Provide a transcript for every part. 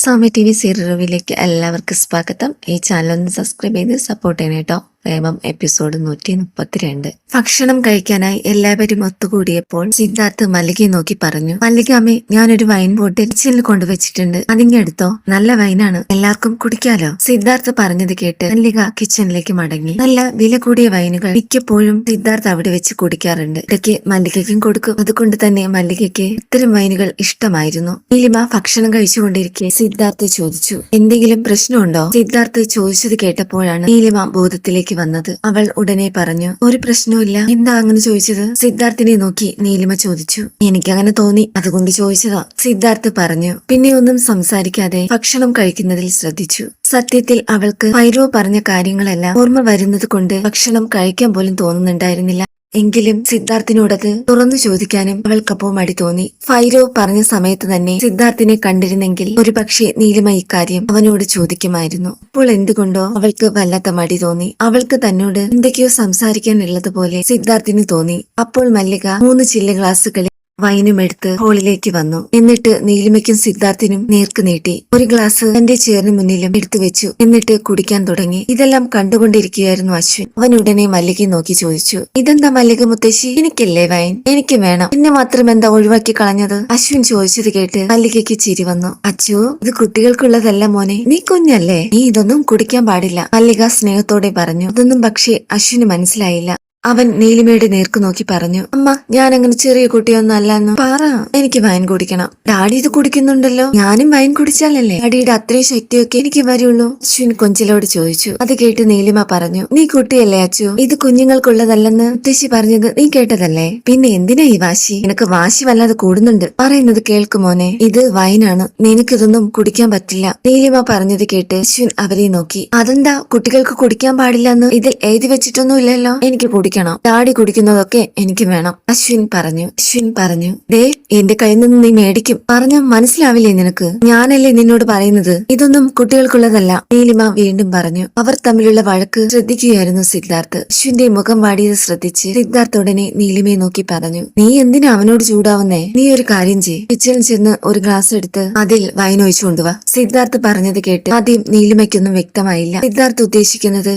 സ്വാമി T V സീരിയലിലേക്ക് എല്ലാവർക്കും സ്വാഗതം. ഈ ചാനൽ ഒന്ന് സബ്സ്ക്രൈബ് ചെയ്ത് സപ്പോർട്ട് ചെയ്യണം കേട്ടോ പ്രേമം എപ്പിസോഡ് നൂറ്റി മുപ്പത്തിരണ്ട് ഭക്ഷണം കഴിക്കാനായി എല്ലാവരും ഒത്തുകൂടിയപ്പോൾ സിദ്ധാർത്ഥ് മല്ലികയെ നോക്കി പറഞ്ഞു മല്ലിക അമ്മേ ഞാനൊരു വൈൻ ബോട്ടിൽ ചില്ല് കൊണ്ടുവച്ചിട്ടുണ്ട്. അതിന്റെ എടുത്തോ നല്ല വൈനാണ് എല്ലാവർക്കും കുടിക്കാലോ? സിദ്ധാർത്ഥ് പറഞ്ഞത് കേട്ട് മല്ലിക കിച്ചണിലേക്ക് മടങ്ങി. നല്ല വില കൂടിയ വൈനുകൾ മിക്കപ്പോഴും സിദ്ധാർത്ഥ് അവിടെ വെച്ച് കുടിക്കാറുണ്ട്. ഇടയ്ക്ക് മല്ലികയ്ക്കും കൊടുക്കും. അതുകൊണ്ട് തന്നെ മല്ലികയ്ക്ക് ഇത്തരം വൈനുകൾ ഇഷ്ടമായിരുന്നു. നീലിമ ഭക്ഷണം കഴിച്ചുകൊണ്ടിരിക്കെ സിദ്ധാർത്ഥ് ചോദിച്ചു എന്തെങ്കിലും പ്രശ്നമുണ്ടോ? സിദ്ധാർത്ഥ് ചോദിച്ചത് കേട്ടപ്പോഴാണ് നീലിമ ബോധത്തിലേക്ക് വന്നത്. അവൾ ഉടനെ പറഞ്ഞു ഒരു പ്രശ്നവുമില്ല. എന്താ അങ്ങനെ ചോദിച്ചത്? സിദ്ധാർത്ഥിനെ നോക്കി നീലിമ ചോദിച്ചു. എനിക്കങ്ങനെ തോന്നി. അതുകൊണ്ട് ചോദിച്ചതാ. സിദ്ധാർത്ഥ് പറഞ്ഞു പിന്നെ ഒന്നും സംസാരിക്കാതെ ഭക്ഷണം കഴിക്കുന്നതിൽ ശ്രദ്ധിച്ചു. സത്യത്തിൽ അവൾക്ക് ഭൈരവ് പറഞ്ഞ കാര്യങ്ങളെല്ലാം ഓർമ്മ വരുന്നത് കൊണ്ട് ഭക്ഷണം കഴിക്കാൻ പോലും തോന്നുന്നുണ്ടായിരുന്നില്ല. എങ്കിലും സിദ്ധാർത്ഥിനോടത് തുറന്നു ചോദിക്കാനും അവൾക്കപ്പോ മടി തോന്നി. ഫൈരോ പറഞ്ഞ സമയത്ത് തന്നെ സിദ്ധാർത്ഥിനെ കണ്ടിരുന്നെങ്കിൽ ഒരുപക്ഷെ നീലിമ ഇക്കാര്യം അവനോട് ചോദിക്കുമായിരുന്നു. അപ്പോൾ എന്തുകൊണ്ടോ അവൾക്ക് വല്ലാത്ത മടി തോന്നി. അവൾക്ക് തന്നോട് എന്തൊക്കെയോ സംസാരിക്കാനുള്ളതുപോലെ സിദ്ധാർത്ഥിന് തോന്നി. അപ്പോൾ മല്ലിക മൂന്ന് ചില്ല ഗ്ലാസുകളിൽ വൈനും എടുത്ത് ഹോളിലേക്ക് വന്നു. എന്നിട്ട് നീലിമയ്ക്കും സിദ്ധാർത്ഥിനും നേർക്ക് നീട്ടി. ഒരു ഗ്ലാസ് തന്റെ ചേറിന് മുന്നിലും എടുത്തു വെച്ചു. എന്നിട്ട് കുടിക്കാൻ തുടങ്ങി. ഇതെല്ലാം കണ്ടുകൊണ്ടിരിക്കുകയായിരുന്നു അശ്വിൻ. അവൻ ഉടനെ മല്ലികയെ നോക്കി ചോദിച്ചു. ഇതെന്താ മല്ലിക മുത്തശ്ശി? എനിക്കല്ലേ വൈൻ? എനിക്ക് വേണം. എന്നെ മാത്രം എന്താ ഒഴിവാക്കി കളഞ്ഞത്? അശ്വിൻ ചോദിച്ചത് കേട്ട് മല്ലികയ്ക്ക് ചിരി വന്നു. അച്ചു ഇത് കുട്ടികൾക്കുള്ളതല്ല മോനെ. നീ കുഞ്ഞല്ലേ? നീ ഇതൊന്നും കുടിക്കാൻ പാടില്ല. മല്ലിക സ്നേഹത്തോടെ പറഞ്ഞു. ഇതൊന്നും പക്ഷേ അശ്വിന് മനസ്സിലായില്ല. അവൻ നീലിമയുടെ നേർക്ക് നോക്കി പറഞ്ഞു അമ്മ ഞാൻ അങ്ങനെ ചെറിയ കുട്ടിയൊന്നും അല്ലെന്ന് പറ എനിക്ക് വൈൻ കുടിക്കണം. ഡാഡി ഇത് കുടിക്കുന്നുണ്ടല്ലോ. ഞാനും വൈൻ കുടിച്ചാലല്ലേ? ഡാഡിയുടെ അത്രയും ശക്തിയൊക്കെ എനിക്ക് വരുള്ളൂ. അശ്വിൻ കൊഞ്ചിലോട് ചോദിച്ചു. അത് കേട്ട് നീലിമ പറഞ്ഞു നീ കുട്ടിയല്ലേ അച്ചു? ഇത് കുഞ്ഞുങ്ങൾക്കുള്ളതല്ലെന്ന് മുത്തശ്ശി പറഞ്ഞത് നീ കേട്ടതല്ലേ? പിന്നെ എന്തിനാ ഈ വാശി? നിനക്ക് വാശി വല്ലാതെ കൂടുന്നുണ്ട്. പറയുന്നത് കേൾക്കുമോനെ ഇത് വൈനാണ് നിനക്കിതൊന്നും കുടിക്കാൻ പറ്റില്ല. നീലിമ പറഞ്ഞത് കേട്ട് അശ്വിൻ അവരെ നോക്കി. അതെന്താ? കുട്ടികൾക്ക് കുടിക്കാൻ പാടില്ലെന്ന് ഇതിൽ എഴുതി വെച്ചിട്ടൊന്നും എനിക്ക് എനിക്ക് കുടിക്കണം. ചാടി കുടിക്കുന്നതൊക്കെ എനിക്ക് വേണം. അശ്വിൻ പറഞ്ഞു. അശ്വിൻ പറഞ്ഞു. ദേ എന്റെ കയ്യിൽ നിന്ന് നീ മേടിക്കും. പറഞ്ഞ മനസ്സിലാവില്ലേ നിനക്ക്? ഞാനല്ലേ നിന്നോട് പറയുന്നത്? ഇതൊന്നും കുട്ടികൾക്കുള്ളതല്ല. നീലിമ വീണ്ടും പറഞ്ഞു. അവർ തമ്മിലുള്ള വഴക്ക് ശ്രദ്ധിക്കുകയായിരുന്നു സിദ്ധാർത്ഥ്. അശ്വിന്റെ മുഖം വാടിയത് ശ്രദ്ധിച്ച് സിദ്ധാർത്ഥ് ഉടനെ നീലിമയെ നോക്കി പറഞ്ഞു. നീ എന്തിനാ അവനോട് ചൂടാവുന്നേ? നീ ഒരു കാര്യം ചെയ് കിച്ചണിൽ ചെന്ന് ഒരു ഗ്ലാസ് എടുത്ത് അതിൽ വൈൻ ഒഴിച്ചു കൊണ്ടുവാ. സിദ്ധാർത്ഥ് പറഞ്ഞത് കേട്ട് ആദ്യം നീലിമയ്ക്കൊന്നും വ്യക്തമായില്ല. സിദ്ധാർത്ഥ് ഉദ്ദേശിക്കുന്നത്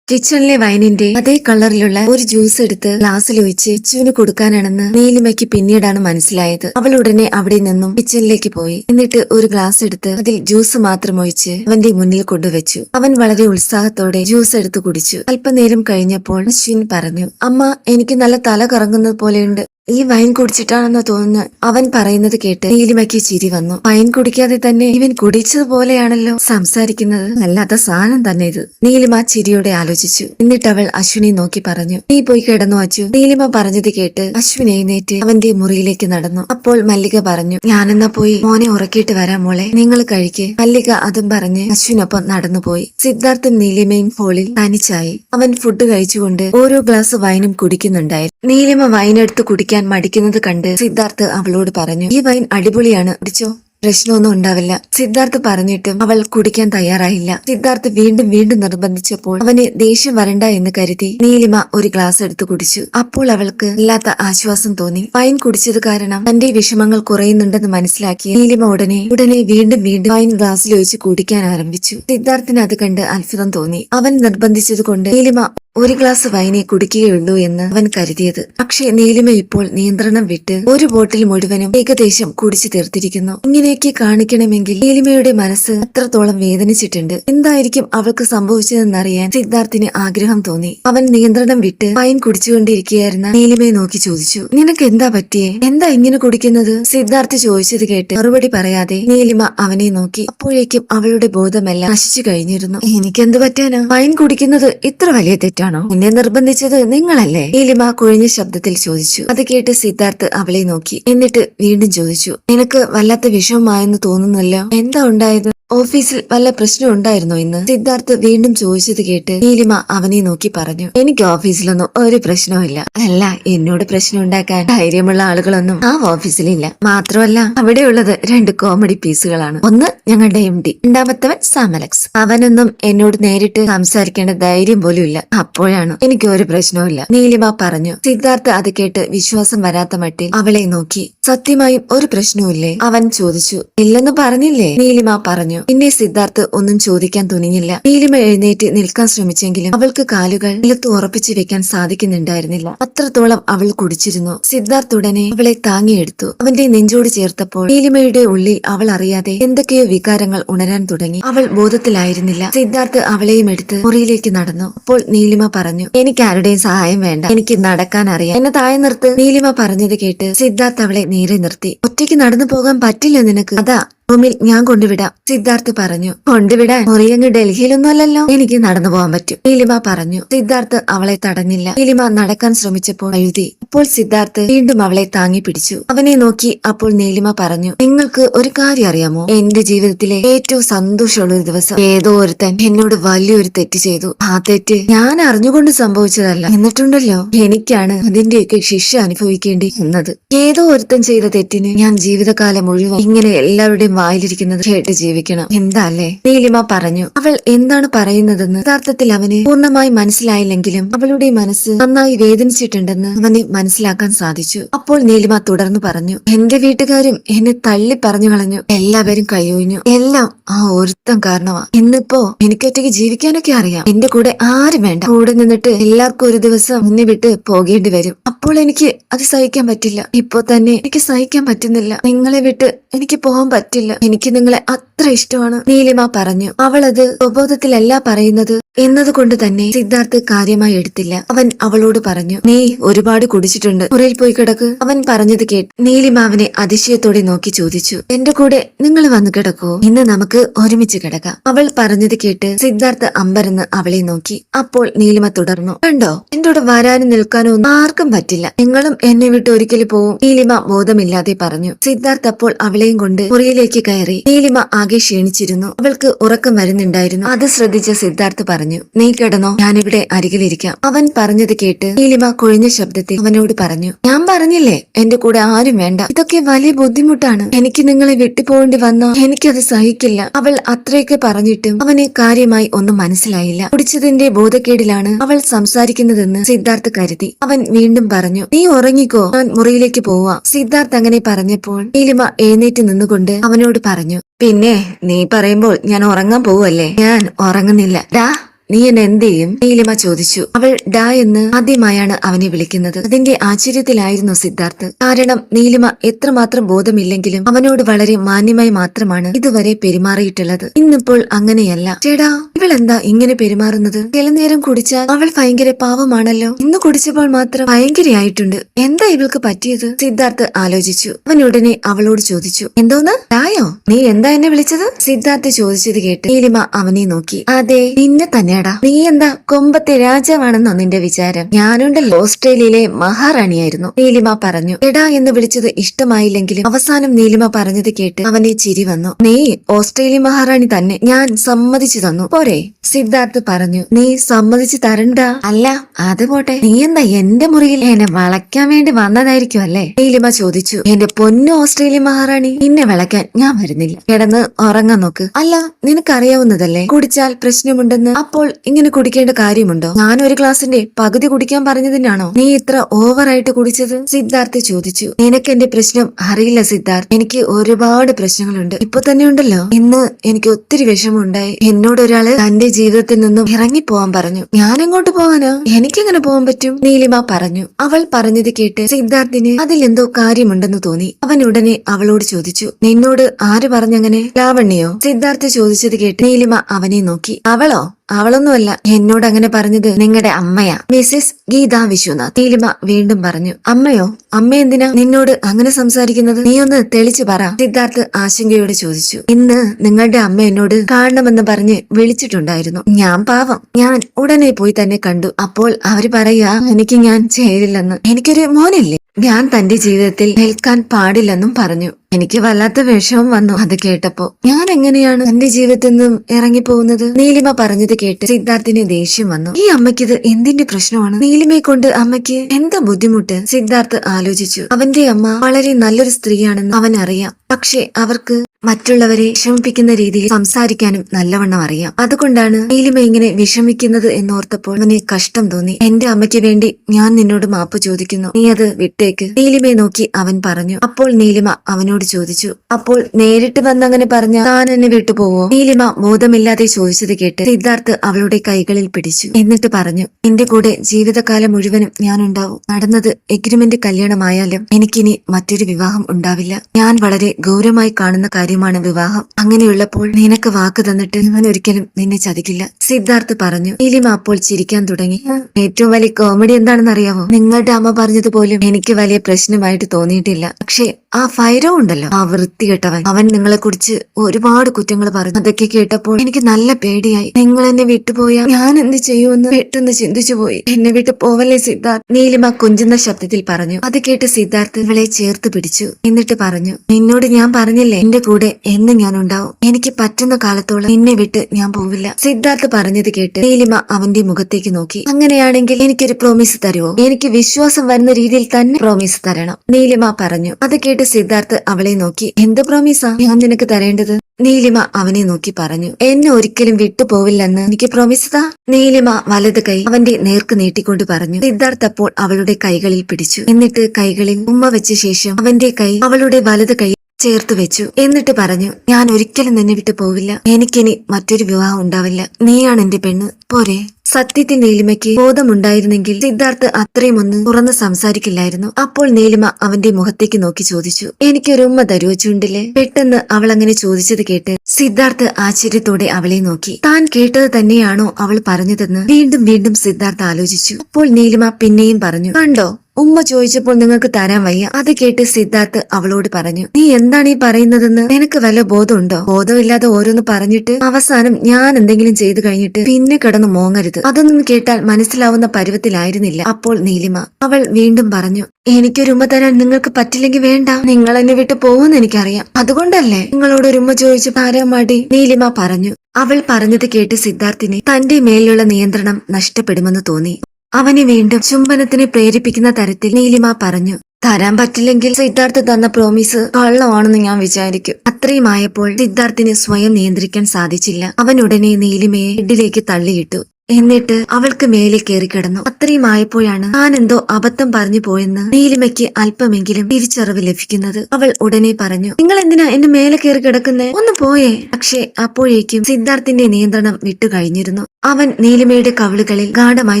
കിച്ചണിലെ വൈനിന്റെ അതേ കളറിലുള്ള ഒരു ജ്യൂസ് എടുത്ത് ഗ്ലാസ്സിൽ ഒഴിച്ച് അച്ചുവിന് കൊടുക്കാനാണെന്ന് നീലിമയ്ക്ക് പിന്നീടാണ് മനസ്സിലായത്. അവൾ ഉടനെ അവിടെ നിന്നും കിച്ചണിലേക്ക് പോയി. എന്നിട്ട് ഒരു ഗ്ലാസ് എടുത്ത് അതിൽ ജ്യൂസ് മാത്രം ഒഴിച്ച് അവന്റെ മുന്നിൽ കൊണ്ടുവച്ചു. അവൻ വളരെ ഉത്സാഹത്തോടെ ജ്യൂസ് എടുത്ത് കുടിച്ചു. അല്പനേരം കഴിഞ്ഞപ്പോൾ അശ്വിൻ പറഞ്ഞു അമ്മ എനിക്ക് നല്ല തല കറങ്ങുന്നത് പോലെയുണ്ട്. ഈ വൈൻ കുടിച്ചിട്ടാണെന്ന് തോന്നുന്നു. അവൻ പറയുന്നത് കേട്ട് നീലിമയ്ക്ക് ചിരി വന്നു. വൈൻ കുടിക്കാതെ തന്നെ ഇവൻ കുടിച്ചതുപോലെയാണല്ലോ സംസാരിക്കുന്നത്. അല്ലാത്ത സാധനം തന്നെ ഇത്. നീലിമ ചിരിയോടെ ആലോചിച്ചു. എന്നിട്ട് അവൾ അശ്വിനെ നോക്കി പറഞ്ഞു. നീ പോയി കിടന്നു അച്ചു. നീലിമ പറഞ്ഞത് കേട്ട് അശ്വിൻ എഴുന്നേറ്റ് അവന്റെ മുറിയിലേക്ക് നടന്നു. അപ്പോൾ മല്ലിക പറഞ്ഞു ഞാനെന്നാ പോയി? മോനെ ഉറക്കിയിട്ട് വരാം മോളെ. നിങ്ങൾ കഴിക്ക്. മല്ലിക അതും പറഞ്ഞ് അശ്വിനൊപ്പം നടന്നുപോയി. സിദ്ധാർത്ഥും നീലിമയും ഹോളിൽ തനിച്ചായി. അവൻ ഫുഡ് കഴിച്ചുകൊണ്ട് ഓരോ ഗ്ലാസ് വൈനും കുടിക്കുന്നുണ്ടായിരുന്നു. നീലിമ വൈൻ എടുത്ത് കുടിക്കാൻ മടിക്കുന്നത് കണ്ട് സിദ്ധാർത്ഥ് അവളോട് പറഞ്ഞു ഈ വൈൻ അടിപൊളിയാണ് കുടിച്ചോ പ്രശ്നമൊന്നും ഉണ്ടാവില്ല. സിദ്ധാർത്ഥ് പറഞ്ഞിട്ടും അവൾ കുടിക്കാൻ തയ്യാറായില്ല. സിദ്ധാർത്ഥ് വീണ്ടും വീണ്ടും നിർബന്ധിച്ചപ്പോൾ അവന് ദേഷ്യം വരണ്ട എന്ന് കരുതി നീലിമ ഒരു ഗ്ലാസ് എടുത്ത് കുടിച്ചു. അപ്പോൾ അവൾക്ക് ഇല്ലാത്ത ആശ്വാസം തോന്നി. വൈൻ കുടിച്ചത് കാരണം തന്റെ വിഷമങ്ങൾ കുറയുന്നുണ്ടെന്ന് മനസ്സിലാക്കി നീലിമ ഉടനെ ഉടനെ വീണ്ടും വീണ്ടും വൈൻ ഗ്ലാസ്സിൽ ഒഴിച്ച് കുടിക്കാൻ ആരംഭിച്ചു. സിദ്ധാർത്ഥിന് അത് കണ്ട് അത്ഭുതം തോന്നി. അവൻ നിർബന്ധിച്ചത് കൊണ്ട് നീലിമ ഒരു ഗ്ലാസ് വൈനെ കുടിക്കുകയുള്ളൂ എന്ന് അവൻ കരുതിയത്. പക്ഷേ നീലിമ ഇപ്പോൾ നിയന്ത്രണം വിട്ട് ഒരു ബോട്ടിൽ മുഴുവനും ഏകദേശം കുടിച്ചു തീർത്തിരിക്കുന്നു. ഇങ്ങനെയൊക്കെ കാണിക്കണമെങ്കിൽ നീലിമയുടെ മനസ്സ് എത്രത്തോളം വേദനിച്ചിട്ടുണ്ട്. എന്തായിരിക്കും അവൾക്ക് സംഭവിച്ചതെന്നറിയാൻ സിദ്ധാർത്ഥിന് ആഗ്രഹം തോന്നി. അവൻ നിയന്ത്രണം വിട്ട് വൈൻ കുടിച്ചുകൊണ്ടിരിക്കുകയായിരുന്ന നീലിമയെ നോക്കി ചോദിച്ചു നിനക്ക് എന്താ പറ്റിയേ? എന്താ ഇങ്ങനെ കുടിക്കുന്നത്? സിദ്ധാർത്ഥ് ചോദിച്ചത് കേട്ട് മറുപടി പറയാതെ നീലിമ അവനെ നോക്കി. അപ്പോഴേക്കും അവളുടെ ബോധമെല്ലാം നശിച്ചു കഴിഞ്ഞിരുന്നു. എനിക്കെന്ത് പറ്റാനാ? വൈൻ കുടിക്കുന്നത് ഇത്ര വലിയ തെറ്റാണോ? എന്നെ നിർബന്ധിച്ചത് നിങ്ങളല്ലേ? നീലിമ കുഴഞ്ഞ ശബ്ദത്തിൽ ചോദിച്ചു. അത് കേട്ട് സിദ്ധാർത്ഥ് അവളെ നോക്കി. എന്നിട്ട് വീണ്ടും ചോദിച്ചു നിനക്ക് വല്ലാത്ത വിഷമമായെന്ന് തോന്നുന്നല്ലോ? എന്താ ഉണ്ടായത്? ഓഫീസിൽ വല്ല പ്രശ്നം ഉണ്ടായിരുന്നോ ഇന്ന്? സിദ്ധാർത്ഥ് വീണ്ടും ചോദിച്ചത് കേട്ട് നീലിമ അവനെ നോക്കി പറഞ്ഞു എനിക്ക് ഓഫീസിലൊന്നും ഒരു പ്രശ്നവുമില്ല അല്ല എന്നോട് പ്രശ്നം ഉണ്ടാക്കാൻ ധൈര്യമുള്ള ആളുകളൊന്നും ആ ഓഫീസിലില്ല. മാത്രമല്ല അവിടെയുള്ളത് രണ്ട് കോമഡി പീസുകളാണ് ഒന്ന് ഞങ്ങളുടെ എം ഡി രണ്ടാമത്തവൻ സാമലക്സ്. അവനൊന്നും എന്നോട് നേരിട്ട് സംസാരിക്കേണ്ട ധൈര്യം പോലും ഇല്ല. അപ്പോഴാണ് എനിക്ക് ഒരു പ്രശ്നവുമില്ല നീലിമ പറഞ്ഞു. സിദ്ധാർത്ഥ് അത് കേട്ട് വിശ്വാസം വരാത്ത മട്ടിൽ അവളെ നോക്കി സത്യമായും ഒരു പ്രശ്നവുമില്ലേ അവൻ ചോദിച്ചു ഇല്ലെന്ന് പറഞ്ഞില്ലേ? നീലിമ പറഞ്ഞു പറഞ്ഞു. പിന്നെ സിദ്ധാർത്ഥ് ഒന്നും ചോദിക്കാൻ തുനിഞ്ഞില്ല. നീലിമ എഴുന്നേറ്റ് നിൽക്കാൻ ശ്രമിച്ചെങ്കിലും അവൾക്ക് കാലുകൾ നിലത്ത് ഉറപ്പിച്ചു വെക്കാൻ സാധിക്കുന്നുണ്ടായിരുന്നില്ല. അത്രത്തോളം അവൾ കുടിച്ചിരുന്നു. സിദ്ധാർത്ഥ് ഉടനെ അവളെ താങ്ങിയെടുത്തു. അവന്റെ നെഞ്ചോട് ചേർത്തപ്പോൾ നീലിമയുടെ ഉള്ളിൽ അവൾ അറിയാതെ എന്തൊക്കെയോ വികാരങ്ങൾ ഉണരാൻ തുടങ്ങി. അവൾ ബോധത്തിലായിരുന്നില്ല. സിദ്ധാർത്ഥ് അവളെയും എടുത്ത് മുറിയിലേക്ക് നടന്നു. അപ്പോൾ നീലിമ പറഞ്ഞു എനിക്ക് ആരുടെയും സഹായം വേണ്ട. എനിക്ക് നടക്കാൻ അറിയാം. എന്നെ താഴെ നിർത്ത്. നീലിമ പറഞ്ഞത് കേട്ട് സിദ്ധാർത്ഥ് അവളെ നേരെ നിർത്തി. ഒറ്റയ്ക്ക് നടന്നു പോകാൻ പറ്റില്ല നിനക്ക്. അതാ റൂമിൽ ഞാൻ കൊണ്ടുവിടാം. സിദ്ധാർത്ഥ് പറഞ്ഞു. കൊണ്ടുവിടാൻ? മുറിയങ്ങ് ഡൽഹിയിലൊന്നും അല്ലല്ലോ എനിക്ക് നടന്നു പോകാൻ പറ്റും. നീലിമ പറഞ്ഞു. സിദ്ധാർത്ഥ് അവളെ തടഞ്ഞില്ല. നീലിമ നടക്കാൻ ശ്രമിച്ചപ്പോൾ എഴുതി. അപ്പോൾ സിദ്ധാർത്ഥ് വീണ്ടും അവളെ താങ്ങി പിടിച്ചു. അവനെ നോക്കി അപ്പോൾ നീലിമ പറഞ്ഞു. നിങ്ങൾക്ക് ഒരു കാര്യം അറിയാമോ? എന്റെ ജീവിതത്തിലെ ഏറ്റവും സന്തോഷമുള്ള ഒരു ദിവസം. ഏതോ ഒരുത്തൻ എന്നോട് വലിയൊരു തെറ്റ് ചെയ്തു. ആ തെറ്റ് ഞാൻ അറിഞ്ഞുകൊണ്ട് സംഭവിച്ചതല്ല. എന്നിട്ടുണ്ടല്ലോ. എനിക്കാണ് അതിന്റെയൊക്കെ ശിക്ഷ അനുഭവിക്കേണ്ടി എന്നത് ഏതോ ഒരുത്തൻ ചെയ്ത തെറ്റിന് ഞാൻ ജീവിതകാലം മുഴുവൻ ഇങ്ങനെ എല്ലാവരുടെയും വായിലിരിക്കുന്നത് കേട്ട് ജീവിക്കണം. എന്താ അല്ലേ നീലിമ പറഞ്ഞു. അവൾ എന്താണ് പറയുന്നതെന്ന് യഥാർത്ഥത്തിൽ അവന് പൂർണമായി മനസ്സിലായില്ലെങ്കിലും അവളുടെ മനസ്സ് നന്നായി വേദനിച്ചിട്ടുണ്ടെന്ന് അവന് മനസ്സിലാക്കാൻ സാധിച്ചു. അപ്പോൾ നീലിമ തുടർന്ന് പറഞ്ഞു എന്റെ വീട്ടുകാരും എന്നെ തള്ളി പറഞ്ഞു കളഞ്ഞു. എല്ലാവരും കൈയൊഴിഞ്ഞു എല്ലാം ആ ഒരുത്തം കാരണമാ. ഇന്നിപ്പോ എനിക്കൊറ്റയ്ക്ക് ജീവിക്കാനൊക്കെ അറിയാം. എന്റെ കൂടെ ആരും വേണ്ട. കൂടെ നിന്നിട്ട് എല്ലാവർക്കും ഒരു ദിവസം മുന്നേ വിട്ട് പോകേണ്ടി വരും. അപ്പോൾ എനിക്ക് അത് സഹിക്കാൻ പറ്റില്ല. ഇപ്പോ തന്നെ എനിക്ക് സഹിക്കാൻ പറ്റുന്നില്ല. നിങ്ങളെ വിട്ട് എനിക്ക് പോകാൻ പറ്റില്ല. എനിക്ക് നിങ്ങളെ അത്ര ഇഷ്ടമാണ് നീലിമ പറഞ്ഞു. അവൾ അത് സ്വബോധത്തിലല്ല പറയുന്നത് എന്നതുകൊണ്ട് തന്നെ സിദ്ധാർത്ഥ് കാര്യമായി എടുത്തില്ല. അവൻ അവളോട് പറഞ്ഞു നീ ഒരുപാട് കുടിച്ചിട്ടുണ്ട്. മുറിയിൽ പോയി കിടക്ക്. അവൻ പറഞ്ഞത് കേട്ട് നീലിമാവിനെ അതിശയത്തോടെ നോക്കി ചോദിച്ചു എന്റെ കൂടെ നിങ്ങൾ വന്നു കിടക്കോ? ഇന്ന് നമുക്ക് ഒരുമിച്ച് കിടക്കാം. അവൾ പറഞ്ഞത് കേട്ട് സിദ്ധാർത്ഥ് അമ്പരന്ന് അവളെ നോക്കി. അപ്പോൾ നീലിമ തുടർന്നു കണ്ടോ? എന്റെ കൂടെ വരാനും നിൽക്കാനോ ആർക്കും പറ്റില്ല. നിങ്ങളും എന്നെ വിട്ട് ഒരിക്കലും പോവും. നീലിമ ബോധമില്ലാതെ പറഞ്ഞു. സിദ്ധാർത്ഥ് അപ്പോൾ അവളെയും കൊണ്ട് മുറിയിലേക്ക് കയറി നീലിമ ആകെ ക്ഷീണിച്ചിരുന്നു. അവൾക്ക് ഉറക്കം വരുന്നുണ്ടായിരുന്നു. അത് ശ്രദ്ധിച്ച സിദ്ധാർത്ഥ് പറഞ്ഞു നീ കിടന്നോ? ഞാനിവിടെ അരികിലിരിക്കാം. അവൻ പറഞ്ഞത് കേട്ട് നീലിമ കൊഴിഞ്ഞ ശബ്ദത്തിൽ അവനോട് പറഞ്ഞു ഞാൻ പറഞ്ഞില്ലേ എന്റെ കൂടെ ആരും വേണ്ട. ഇതൊക്കെ വലിയ ബുദ്ധിമുട്ടാണ്. എനിക്ക് നിങ്ങളെ വിട്ടുപോകേണ്ടി വന്നോ? എനിക്കത് സഹിക്കില്ല. അവൾ അത്രയൊക്കെ പറഞ്ഞിട്ടും അവന് കാര്യമായി ഒന്നും മനസ്സിലായില്ല. കുടിച്ചതിന്റെ ബോധക്കേടിലാണ് അവൾ സംസാരിക്കുന്നതെന്ന് സിദ്ധാർത്ഥ് കരുതി. അവൻ വീണ്ടും പറഞ്ഞു നീ ഉറങ്ങിക്കോ? ഞാൻ മുറിയിലേക്ക് പോവാ. സിദ്ധാർത്ഥ് അങ്ങനെ പറഞ്ഞപ്പോൾ നീലിമ എഴുന്നേറ്റ് നിന്നുകൊണ്ട് അവനോട് പറഞ്ഞു. പിന്നെ നീ പറയുമ്പോൾ ഞാൻ ഉറങ്ങാൻ പോവല്ലേ ഞാൻ ഉറങ്ങുന്നില്ല. ഡാ നീ എന്നെ എന്ത് ചെയ്യും? നീലിമ ചോദിച്ചു. അവൾ ഡാ എന്ന് ആദ്യമായാണ് അവനെ വിളിക്കുന്നത്. അതിന്റെ ആശ്ചര്യത്തിലായിരുന്നു സിദ്ധാർത്ഥ്. കാരണം നീലിമ എത്രമാത്രം ബോധമില്ലെങ്കിലും അവനോട് വളരെ മാന്യമായി മാത്രമാണ് ഇതുവരെ പെരുമാറിയിട്ടുള്ളത്. ഇന്നിപ്പോൾ അങ്ങനെയല്ല. ചേടാ ഇവൾ എന്താ ഇങ്ങനെ പെരുമാറുന്നത്? ചില നേരം കുടിച്ചാൽ അവൾ ഭയങ്കര പാവമാണല്ലോ. ഇന്ന് കുടിച്ചപ്പോൾ മാത്രം ഭയങ്കരയായിട്ടുണ്ട്. എന്താ ഇവൾക്ക് പറ്റിയത്? സിദ്ധാർത്ഥ് ആലോചിച്ചു. അവൻ ഉടനെ അവളോട് ചോദിച്ചു. എന്തോന്ന്? ഡായോ? നീ എന്താ എന്നെ വിളിച്ചത്? സിദ്ധാർത്ഥ് ചോദിച്ചത് കേട്ട് നീലിമ അവനെ നോക്കി. അതെ നിന്നെ തന്നെയാടാ നീ എന്താ കൊമ്പത്തെ രാജാവാണെന്നോ നിന്റെ വിചാരം? ഞാനുണ്ടല്ലോ ഓസ്ട്രേലിയയിലെ മഹാറാണിയായിരുന്നു. നീലിമ പറഞ്ഞു. എടാ എന്ന് വിളിച്ചത് ഇഷ്ടമായില്ലെങ്കിലും അവസാനം നീലിമ പറഞ്ഞത് കേട്ട് അവനെ ചിരി വന്നു. നീ ഓസ്ട്രേലിയ മഹാറാണി തന്നെ. ഞാൻ സമ്മതിച്ചു തന്നു. പോരെ സിദ്ധാർത്ഥ് പറഞ്ഞു. നീ സമ്മതിച്ചു തരണ്ട? അല്ല അത് പോട്ടെ. നീ എന്താ എന്റെ മുറിയിൽ എന്നെ വളയ്ക്കാൻ വേണ്ടി വന്നതായിരിക്കും അല്ലേ? നീലിമ ചോദിച്ചു. എന്റെ പൊന്നു ഓസ്ട്രേലിയ മഹാറാണി നിന്നെ വിളക്കാൻ ഞാൻ വരുന്നില്ല. കിടന്ന് ഉറങ്ങാൻ നോക്ക്. അല്ല നിനക്കറിയാവുന്നതല്ലേ? കുടിച്ചാൽ പ്രശ്നമുണ്ടെന്ന്. അപ്പോൾ ഇങ്ങനെ കുടിക്കേണ്ട കാര്യമുണ്ടോ? ഞാൻ ഒരു ഗ്ലാസിന്റെ പകുതി കുടിക്കാൻ പറഞ്ഞതിനാണോ? നീ ഇത്ര ഓവറായിട്ട് കുടിച്ചത്? സിദ്ധാർത്ഥ് ചോദിച്ചു. നിനക്ക് എന്റെ പ്രശ്നം അറിയില്ല സിദ്ധാർത്ഥ്. എനിക്ക് ഒരുപാട് പ്രശ്നങ്ങളുണ്ട്. ഇപ്പൊ തന്നെ ഉണ്ടല്ലോ. ഇന്ന് എനിക്ക് ഒത്തിരി വിഷമമുണ്ടായി. എന്നോട് ഒരാൾ തന്റെ ജീവിതത്തിൽ നിന്നും ഇറങ്ങിപ്പോവാൻ പറഞ്ഞു. ഞാൻ എങ്ങോട്ട് പോവാനോ? എനിക്കെങ്ങനെ പോവാൻ പറ്റും? നീലിമ പറഞ്ഞു. അവൾ പറഞ്ഞത് കേട്ട് സിദ്ധാർത്ഥിന് അതിലെന്തോ കാര്യമുണ്ടെന്ന് തോന്നി. അവൻ ഉടനെ അവളോട് ചോദിച്ചു. നിന്നോട് ആര് പറഞ്ഞങ്ങനെ? ലാവണ്യോ സിദ്ധാർത്ഥ് ചോദിച്ചത് കേട്ട് നീലിമ അവനെ നോക്കി. അവളോ? അവളൊന്നുമല്ല എന്നോട് അങ്ങനെ പറഞ്ഞത് നിങ്ങളുടെ അമ്മയാ. മിസ്സിസ് ഗീതാ വിശ്വനാഥ്. നീലിമ വീണ്ടും പറഞ്ഞു അമ്മയോ അമ്മ എന്തിനാ നിന്നോട് അങ്ങനെ സംസാരിക്കുന്നത്? നീ ഒന്ന് തെളിച്ചു പറ. സിദ്ധാർത്ഥ് ആശങ്കയോട് ചോദിച്ചു ഇന്ന് നിങ്ങളുടെ അമ്മ എന്നോട് കാണണമെന്ന് പറഞ്ഞ് വിളിച്ചിട്ടുണ്ടായിരുന്നു. ഞാൻ പാവം. ഞാൻ ഉടനെ പോയി തന്നെ കണ്ടു. അപ്പോൾ അവർ പറയാ എനിക്ക് ഞാൻ ചേരില്ലെന്ന് എനിക്കൊരു മോനില്ലേ? ഞാൻ തന്റെ ജീവിതത്തിൽ നിൽക്കാൻ പാടില്ലെന്നും പറഞ്ഞു. എനിക്ക് വല്ലാത്ത വിഷമം വന്നു അത് കേട്ടപ്പോ. ഞാൻ എങ്ങനെയാണ് എന്റെ ജീവിതത്തിൽ നിന്നും ഇറങ്ങിപ്പോകുന്നത്? നീലിമ പറഞ്ഞത് കേട്ട് സിദ്ധാർത്ഥിന് ദേഷ്യം വന്നു. ഈ അമ്മയ്ക്ക് ഇത് എന്തിന്റെ പ്രശ്നമാണ്? നീലിമയെ കൊണ്ട് അമ്മയ്ക്ക് എന്താ ബുദ്ധിമുട്ട്? സിദ്ധാർത്ഥ് ആലോചിച്ചു. അവന്റെ അമ്മ വളരെ നല്ലൊരു സ്ത്രീയാണെന്ന് അവൻ അറിയാം പക്ഷെ അവർക്ക് മറ്റുള്ളവരെ വിഷമിപ്പിക്കുന്ന രീതിയിൽ സംസാരിക്കാനും നല്ലവണ്ണം അറിയാം. അതുകൊണ്ടാണ് നീലിമ ഇങ്ങനെ വിഷമിക്കുന്നത് എന്നോർത്തപ്പോൾ അവന് കഷ്ടം തോന്നി. എന്റെ അമ്മയ്ക്ക് വേണ്ടി ഞാൻ നിന്നോട് മാപ്പ് ചോദിക്കുന്നു. നീ അത് വിട്ടേക്ക്. നീലിമയെ നോക്കി അവൻ പറഞ്ഞു. അപ്പോൾ നീലിമ അവനോട് ചോദിച്ചു. അപ്പോൾ നേരിട്ട് വന്നങ്ങനെ പറഞ്ഞ താൻ എന്നെ വിട്ടുപോവോ നീലിമ ബോധമില്ലാതെ ചോദിച്ചത് കേട്ട് സിദ്ധാർത്ഥ് അവളുടെ കൈകളിൽ പിടിച്ചു. എന്നിട്ട് പറഞ്ഞു എന്റെ കൂടെ ജീവിതകാലം മുഴുവനും ഞാൻ ഉണ്ടാവും. നടന്നത് എഗ്രിമെന്റ് കല്യാണമായാലും എനിക്കിനി മറ്റൊരു വിവാഹം ഉണ്ടാവില്ല. ഞാൻ വളരെ ഗൗരവമായി കാണുന്ന കാര്യമാണ് വിവാഹം. അങ്ങനെയുള്ളപ്പോൾ നിനക്ക് വാക്ക് തന്നിട്ട് ഇവൻ ഒരിക്കലും നിന്നെ ചതിക്കില്ല. സിദ്ധാർത്ഥ് പറഞ്ഞു. നീലിമ അപ്പോൾ ചിരിക്കാൻ തുടങ്ങി. ഏറ്റവും വലിയ കോമഡി എന്താണെന്ന് അറിയാമോ നിങ്ങളുടെ അമ്മ പറഞ്ഞതുപോലും എനിക്ക് വലിയ പ്രശ്നമായിട്ട് തോന്നിയിട്ടില്ല. പക്ഷേ ആ ഫൈരോ ഉണ്ടല്ലോ. ആ വൃത്തികെട്ടവൻ. അവൻ നിങ്ങളെ കുറിച്ച് ഒരുപാട് കുറ്റങ്ങൾ പറഞ്ഞു അതൊക്കെ കേട്ടപ്പോൾ എനിക്ക് നല്ല പേടിയായി. നിങ്ങൾ എന്നെ വിട്ടുപോയാ ഞാൻ എന്ത് ചെയ്യുമെന്ന് പെട്ടെന്ന് ചിന്തിച്ചു പോയി. എന്നെ വിട്ട് പോവല്ലേ സിദ്ധാർത്ഥ്? നീലിമ കൊഞ്ചുന്ന ശബ്ദത്തിൽ പറഞ്ഞു. അത് കേട്ട് സിദ്ധാർത്ഥ് ഇവളെ ചേർത്ത് പിടിച്ചു. എന്നിട്ട് പറഞ്ഞു നിന്നോട് ഞാൻ പറഞ്ഞില്ലേ? എന്റെ കൂടെ എന്ന് ഞാൻ ഉണ്ടാവും. എനിക്ക് പറ്റുന്ന കാലത്തോളം നിന്നെ വിട്ട് ഞാൻ പോവില്ല. സിദ്ധാർത്ഥ് പറഞ്ഞത് കേട്ട് നീലിമ അവന്റെ മുഖത്തേക്ക് നോക്കി. അങ്ങനെയാണെങ്കിൽ എനിക്കൊരു പ്രോമിസ് തരുമോ എനിക്ക് വിശ്വാസം വരുന്ന രീതിയിൽ തന്നെ പ്രോമിസ് തരണം. നീലിമ പറഞ്ഞു. അത് കേട്ട് സിദ്ധാർത്ഥ് അവളെ നോക്കി. എന്ത് പ്രോമിസാ ഞാൻ നിനക്ക് തരേണ്ടത്? നീലിമ അവനെ നോക്കി പറഞ്ഞു. എന്നെ ഒരിക്കലും വിട്ടുപോവില്ലെന്ന് എനിക്ക് പ്രോമിസ് താ? നീലിമ വലത് കൈ അവന്റെ നേർക്ക് നീട്ടിക്കൊണ്ട് പറഞ്ഞു. സിദ്ധാർത്ഥ് അപ്പോൾ അവളുടെ കൈകളിൽ പിടിച്ചു. എന്നിട്ട് കൈകളിൽ ഉമ്മ വെച്ച ശേഷം അവന്റെ കൈ അവളുടെ വലത് കൈ ചേർത്ത് വെച്ചു. എന്നിട്ട് പറഞ്ഞു ഞാൻ ഒരിക്കലും നിന്നെ വിട്ട് പോവില്ല. എനിക്കിനി മറ്റൊരു വിവാഹം ഉണ്ടാവില്ല. നീയാണ് എന്റെ പെണ്ണ്. പോരെ. സത്യത്തിൽ നീലിമയ്ക്ക് ബോധമുണ്ടായിരുന്നെങ്കിൽ സിദ്ധാർത്ഥ് അത്രയും ഒന്ന് തുറന്ന് സംസാരിക്കില്ലായിരുന്നു. അപ്പോൾ നീലിമ അവന്റെ മുഖത്തേക്ക് നോക്കി ചോദിച്ചു എനിക്കൊരു ഉമ്മ തരുവോ ചുണ്ടിലെ? പെട്ടെന്ന് അവൾ അങ്ങനെ ചോദിച്ചത് കേട്ട് സിദ്ധാർത്ഥ് ആശ്ചര്യത്തോടെ അവളെ നോക്കി. താൻ കേട്ടത് തന്നെയാണോ അവൾ പറഞ്ഞതെന്ന് വീണ്ടും വീണ്ടും സിദ്ധാർത്ഥ് ആലോചിച്ചു. അപ്പോൾ നീലിമ പിന്നെയും പറഞ്ഞു കണ്ടോ ഉമ്മ ചോദിച്ചപ്പോൾ നിങ്ങൾക്ക് തരാൻ വയ്യ. അത് കേട്ട് സിദ്ധാർത്ഥ് അവളോട് പറഞ്ഞു നീ എന്താണ് ഈ പറയുന്നതെന്ന് നിനക്ക് വല്ല ബോധമുണ്ടോ? ബോധമില്ലാതെ ഓരോന്ന് പറഞ്ഞിട്ട് അവസാനം ഞാൻ എന്തെങ്കിലും ചെയ്തു കഴിഞ്ഞിട്ട് പിന്നെ കിടന്ന് മോങ്ങരുത്. അതൊന്നും കേട്ടാൽ മനസ്സിലാവുന്ന പരുവത്തിലായിരുന്നില്ല. അപ്പോൾ നീലിമ അവൾ വീണ്ടും പറഞ്ഞു എനിക്കൊരു ഉമ്മ തരാൻ നിങ്ങൾക്ക് പറ്റില്ലെങ്കിൽ വേണ്ട. നിങ്ങൾ എന്നെ വിട്ട് പോകുമെന്ന് എനിക്കറിയാം. അതുകൊണ്ടല്ലേ നിങ്ങളോട് ഒരു ഉമ്മ ചോദിച്ചു ആരാ മടി? നീലിമ പറഞ്ഞു. അവൾ പറഞ്ഞത് കേട്ട് സിദ്ധാർത്ഥിനെ തന്റെ മേലുള്ള നിയന്ത്രണം നഷ്ടപ്പെടുമെന്ന് തോന്നി. അവനെ വീണ്ടും ചുംബനത്തിന് പ്രേരിപ്പിക്കുന്ന തരത്തിൽ നീലിമ പറഞ്ഞു. തരാൻ പറ്റില്ലെങ്കിൽ സിദ്ധാർത്ഥ് തന്ന പ്രോമിസ് കള്ളമാണെന്ന് ഞാൻ വിചാരിക്കും. അത്രയുമായപ്പോൾ സിദ്ധാർത്ഥിന് സ്വയം നിയന്ത്രിക്കാൻ സാധിച്ചില്ല. അവൻ ഉടനെ നീലിമയെ ബെഡിലേക്ക് തള്ളിയിട്ടു. എന്നിട്ട് അവൾക്ക് മേലെ കയറി കിടന്നു. അത്രയുമായപ്പോഴാണ് താൻ എന്തോ അബദ്ധം പറഞ്ഞു പോയെന്ന് നീലിമയ്ക്ക് അല്പമെങ്കിലും തിരിച്ചറിവ് ലഭിക്കുന്നത്. അവൾ ഉടനെ പറഞ്ഞു നിങ്ങൾ എന്തിനാ എന്നെ മേലെ കയറി കിടക്കുന്നേ? ഒന്ന് പോയേ. പക്ഷേ അപ്പോഴേക്കും സിദ്ധാർത്ഥിന്റെ നിയന്ത്രണം വിട്ടുകഴിഞ്ഞിരുന്നു. അവൻ നീലിമയുടെ കവിളുകളിൽ ഗാഠമായി